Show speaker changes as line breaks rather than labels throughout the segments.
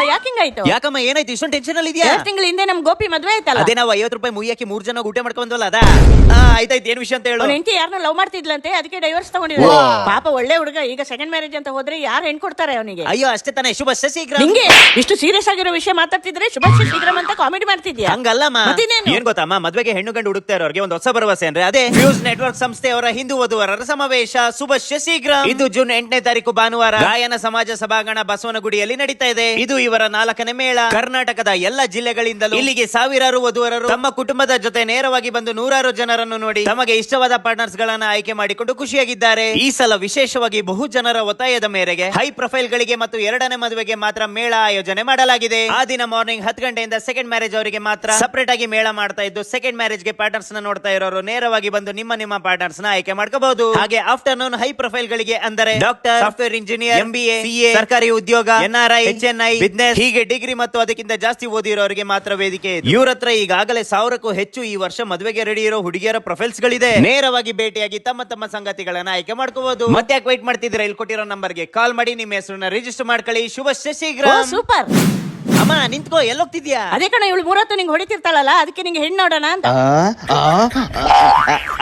ಅಲ್ವಾ? ಯಾಕೆ ಹಿಂಗಾಯ್ತು?
ಯಾಕಮ್ಮ ಏನಾಯ್ತು? ಇಷ್ಟೊಂದು ಟೆನ್ಷನ್ ಅಲ್ಲಿ ಇದೆಯಾ?
ಎರಡ್ ತಿಂಗಳ ಹಿಂದೆ ನಮ್ ಗೋಪಿ ಮದ್ವೆ ಆಯ್ತಲ್ಲ?
ಅದೇ ನಾವು ಐವತ್ತು ರೂಪಾಯಿ ಮುಯ್ಯಕ್ಕೆ ಮೂರ್ ಜನ ಊಟ ಮಾಡ್ಕೊಂಡ್ವಲ್ಲ ಅದ? ಆಯ್ತಾಯ್ತು ಏನ್ ವಿಷಯ ಅಂತ ಹೇಳು.
ಅವ್ನ ಹೆಂಡತಿ ಯಾರನ್ನ ಲವ್ ಮಾಡ್ತಿದ್ಲಂತೆ ಅದಕ್ಕೆ ಡೈವರ್ಸ್ ತಗೊಂಡಿದ್ರು. ಪಾಪ ಒಳ್ಳೆ ಹುಡುಗ ಈಗ ಸೆಕೆಂಡ್ ಮ್ಯಾರೇಜ್ ಅಂತ ಹೋದ್ರೆ ಯಾರು ಹೆಣ್ ಕೊಡ್ತಾರೆ ಅವನಿಗೆ?
ಅಯ್ಯೋ ಅಷ್ಟೇ ತಾನೇ ಶುಭ ಶಶಿಗ್ರ
ನಿಂಗೆ ಇಷ್ಟು ಸೀರಿಯಸ್ ಆಗಿರೋ ವಿಷಯ ಮಾತಾಡ್ತಿದ್ರೆ ಶುಭಾಶಯ ಶೀಘ್ರಂ ಅಂತ ಕಾಮಿಡಿ ಮಾಡ್ತಿದ್ಯಾ?
ಹಂಗಲ್ಲಮ್ಮ.
ಮತ್ತಿನ್ನೇನು?
ಏನ್ ಗೊತ್ತಮ್ಮ ಮದ್ವೆಗೆ ಹೆಣ್ಣು ಗಂಡು ಹುಡುಕ್ತಾ ಇರೋರಿಗೆ ಒಂದು ಹೊಸ ಭರವಸೆ ಅಂದ್ರೆ ಅದೇ. ಫ್ಯೂಸ್ ನೆಟ್ವರ್ಕ್ ಸಂಸ್ಥೆಯವರ ಹಿಂದೂ ವಧುವರರ ಸಮಾವೇಶ. ಶುಭ ಶಶಿಗ್ರ ಇದು ಜೂನ್ ಎಂಟನೇ ತಾರೀಕು ಭಾನುವಾರ. ಗಾಯನ ಸಮಾಜ ಸಭಾಂಗಣ ಬಸವನಗುಡಿಯಲ್ಲಿ ನಡೀತಾ ಇದೆ. ಇದು ಇವರ ನಾಲ್ಕನೇ ಮೇಳ. ಕರ್ನಾಟಕದ ಎಲ್ಲ ಜಿಲ್ಲೆಗಳಿಂದಲೂ ಇಲ್ಲಿಗೆ ಸಾವಿರಾರು ವಧುವರರು ತಮ್ಮ ಕುಟುಂಬದ ಜೊತೆ ನೇರವಾಗಿ ಬಂದು ನೂರಾರು ಜನರನ್ನು ನೋಡಿ ತಮಗೆ ಇಷ್ಟವಾದ ಪಾರ್ಟ್ನರ್ಸ್ ಗಳನ್ನ ಆಯ್ಕೆ ಮಾಡಿಕೊಂಡು ಖುಷಿಯಾಗಿದ್ದಾರೆ. ಈ ಸಲ ವಿಶೇಷವಾಗಿ ಬಹು ಜನರ ಒತ್ತಾಯದ ಮೇರೆಗೆ ಹೈ ಪ್ರೊಫೈಲ್ ಗಳಿಗೆ ಮತ್ತು ಎರಡನೇ ಮದುವೆಗೆ ಮಾತ್ರ ಮೇಳ ಆಯೋಜನೆ ಮಾಡಲಾಗಿದೆ. ಆ ದಿನ ಮಾರ್ನಿಂಗ್ ಹತ್ತು ಗಂಟೆಯಿಂದ ಸೆಕೆಂಡ್ ಮ್ಯಾರೇಜ್ ಅವರಿಗೆ ಮಾತ್ರ ಸಪರೇಟ್ ಆಗಿ ಮೇಳ ಮಾಡ್ತಾ ಇದ್ದು ಸೆಕೆಂಡ್ ಮ್ಯಾರೇಜ್ಗೆ ಪಾರ್ಟ್ನರ್ಸ್ನ ನೋಡ್ತಾ ಇರೋರು ನೇರವಾಗಿ ಬಂದು ನಿಮ್ಮ ನಿಮ್ಮ ಪಾರ್ಟ್ನರ್ಸ್ನ ಆಯ್ಕೆ ಮಾಡ್ಕೋಬಹುದು. ಹಾಗೆ ಆಫ್ಟರ್ನೂನ್ ಹೈ ಪ್ರೊಫೈಲ್ ಗಳಿಗೆ ಅಂದರೆ ಡಾಕ್ಟರ್ ಸಾಫ್ಟ್ವೇರ್ ಇಂಜಿನಿಯರ್ ಎಂಬಿಎ ಸರ್ಕಾರಿ ಉದ್ಯೋಗ ಎನ್ಆರ್ಐ ಎಚ್ಎನ್ಐ ಬಿಸ್ನೆಸ್ ಹೀಗೆ ಡಿಗ್ರಿ ಮತ್ತು ಅದಕ್ಕಿಂತ ಜಾಸ್ತಿ ಓದಿರೋರಿಗೆ ಮಾತ್ರ ವೇದಿಕೆ ಇದೆ. ಇವ್ರ ಹತ್ರ ಈಗಾಗಲೇ ಸಾವಿರಕ್ಕೂ ಹೆಚ್ಚು ಈ ವರ್ಷ ಮದುವೆಗೆ ರೆಡಿ ಇರೋ ಹುಡುಗಿಯರ ಪ್ರೊಫೈಲ್ಸ್ ಗಳಿದೆ. ನೇರವಾಗಿ ಭೇಟಿಯಾಗಿ ತಮ್ಮ ತಮ್ಮ ಸಂಗತಿಗಳನ್ನ ಆಯ್ಕೆ ಮಾಡ್ಕೋಬಹುದು. ಮತ್ತೆ ಯಾಕೆ ವೈಟ್ ಮಾಡ್ತಿದ್ರೆ ಇಲ್ಲಿ ಕೊಟ್ಟಿರೋ ನಂಬರ್ಗೆ ಕಾಲ್ ಮಾಡಿ ನಿಮ್ಮ ಹೆಸರನ್ನ ರಿಜಿಸ್ಟರ್ ಮಾಡ್ಕೊಳ್ಳಿ. ಶುಭ ಶಶಿಗ್ರ
ಸೂಪರ್
ಅಮ್ಮ ನಿಂತ್ಕೋ ಎಲ್ಲೋಗ್ತಿದ್ಯಾ?
ಅದೇ ಕಣ ಇವಳು ಮೂರತ್ತು ನಿಂಗೆ ಹೊಡಿತಿರ್ತಾಳಲ್ಲ ಅದಕ್ಕೆ ನಿಂಗೆ ಹೆಣ್ಣು ನೋಡೋಣ ಅಂತ.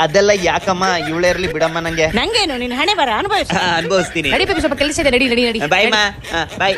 ಅದೆಲ್ಲ ಯಾಕಮ್ಮ? ಇವಳೇ ಇರ್ಲಿ ಬಿಡಮ್ಮ ನಂಗೆ.
ನಂಗೇನು ನಿನ್ ಹಣೆ ಬರ ಅನುಭವಿಸ.
ಅನುಭವಿಸ್ತೀನಿ.
ನಡಿಬೇಕು ಸ್ವಲ್ಪ ಕೆಲಸ ಇದೆ ನಡಿ ನಡಿ ನಡಿ.
ಬಾಯ್ ಮಾ. ಬಾಯ್